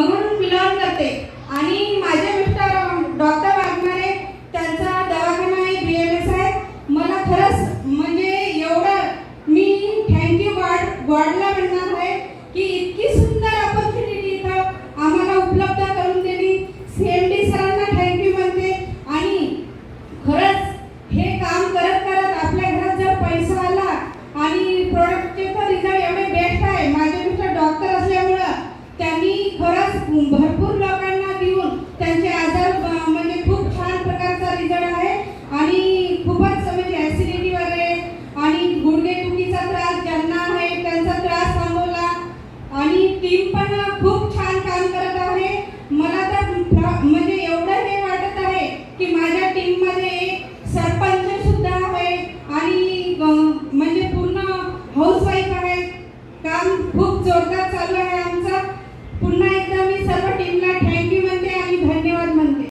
म्हणून बिलॉंग करते. आणि माझे मिस्टर डॉक्टर वाघमारे त्यांचा दवाखाना आहे बी एम एस आहे. मला खरंच म्हणजे एवढं मी थँक्यू गॉड गॉडला म्हणणार आहे की इतकी सुंदर ऑपॉर्च्युनिटी इथं आम्हाला उपलब्ध करून दिली सी एम डी सरांना थँक्यू म्हणते आणि खरंच हे काम करत करत आपल्या घरात जर पैसा आला आणि प्रोडक्टचे तर रिझल्ट एवढे बेस्ट आहे माझे मिस्टर डॉक्टर असल्यामुळं त्यांनी खरंच भरपूर लोकांना देऊन त्यांचे आजार म्हणजे खूप छान प्रकारचा रिझल्ट आहे. आणि खूपच म्हणजे ऍसिडिटी वगैरे आणि गुडघेदुखीचा त्रास ज्यांना आहे त्यांचा त्रास थांबवला. आणि टीम पण खूप छान काम करत आहे. मला तर म्हणजे एवढं हे वाटत आहे की माझ्या टीममध्ये एक सरपंच सुद्धा आहे. आणि म्हणजे पूर्ण हाऊसवाईफ आहे काम खूप जोरदार